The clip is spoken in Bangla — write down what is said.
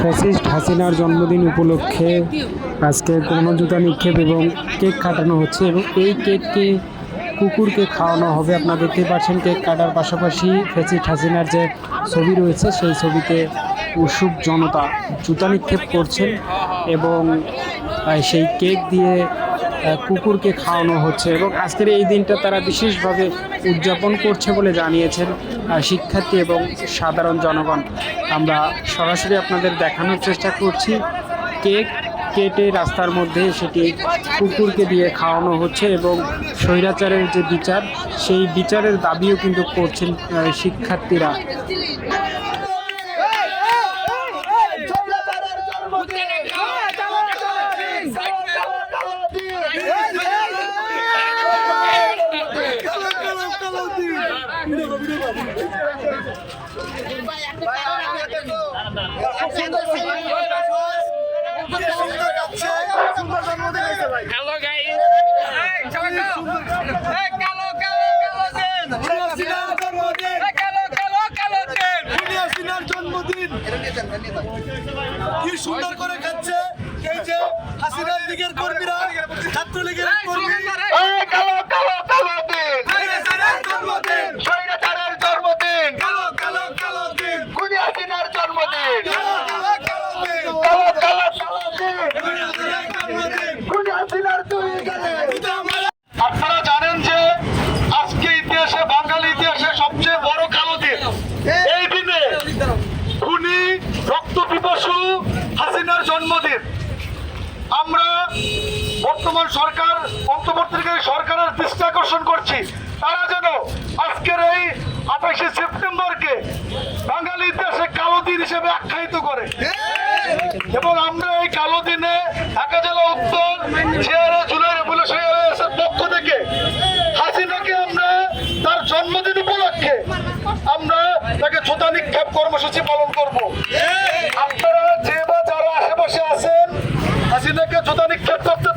ফ্যাসিস্ট হাসিনার জন্মদিন উপলক্ষে আজকে গণজুতা নিক্ষেপ এবং কেক কাটানো হচ্ছে এবং এই কেককে কুকুরকে খাওয়ানো হবে। আপনারা দেখতে পাচ্ছেন কেক কাটার পাশাপাশি ফ্যাসিস্ট হাসিনার যে ছবি রয়েছে, সেই ছবিতে উৎসুক জনতা জুতা নিক্ষেপ করছেন এবং সেই কেক দিয়ে কুকুরকে খাওয়ানো হচ্ছে এবং আজকের এই দিনটা তারা বিশেষভাবে উদযাপন করছে বলে জানিয়েছেন শিক্ষার্থী এবং সাধারণ জনগণ। আমরা সরাসরি আপনাদের দেখানোর চেষ্টা করছি, কেক কেটে রাস্তার মধ্যে সেটি কুকুরকে দিয়ে খাওয়ানো হচ্ছে এবং স্বৈরাচারের যে বিচার, সেই বিচারের দাবিও কিন্তু করছেন শিক্ষার্থীরা। হ্যালো কালো কালো কালো কালো কালো কালো দেন জন্মদিন কি সুন্দর করে খাচ্ছে এই যে হাসিনার লীগের কর্মীরা ছাত্রলীগের কর্মী সুগন্ধার এই কালো কালো কালো দিন হাসিনার জন্মদিন স্বৈরাচারের জন্মদিন কালো কালো কালো দিন খুনি হাসিনার জন্মদিন কালো কালো কালো দিন কালো কালো কালো দিন হাসিনার জন্মদিন খুনি হাসিনার দুই গেলে এটা আমার আপনারা জানেন যে আজকে ইতিহাসে বাঙালি ইতিহাসে সবচেয়ে বড় কালো দিন এই দিনে খুনি রক্ত পিপাসু হাসিনার জন্মদিন। আমরা বর্তমান সরকার, অন্তর্বর্তীকালীন সরকারের দৃষ্টি আকর্ষণ করছি। তারা যেন আজকের এই আঠাশে সেপ্টেম্বরকে বাঙালি ইতিহাসে কালো দিন হিসেবে আখ্যায়িত করে। এবং আমরা এই কালো দিনে ঢাকা জেলা উত্তর চেয়ারে জুলাই রেভলিউশনের পক্ষ থেকে হাসিনাকে আমরা তার জন্মদিন উপলক্ষে আমরা তাকে ছোটা নিক্ষেপ কর্মসূচি পালন করব। তাদেরকে জুতা নিক্ষেপ করতে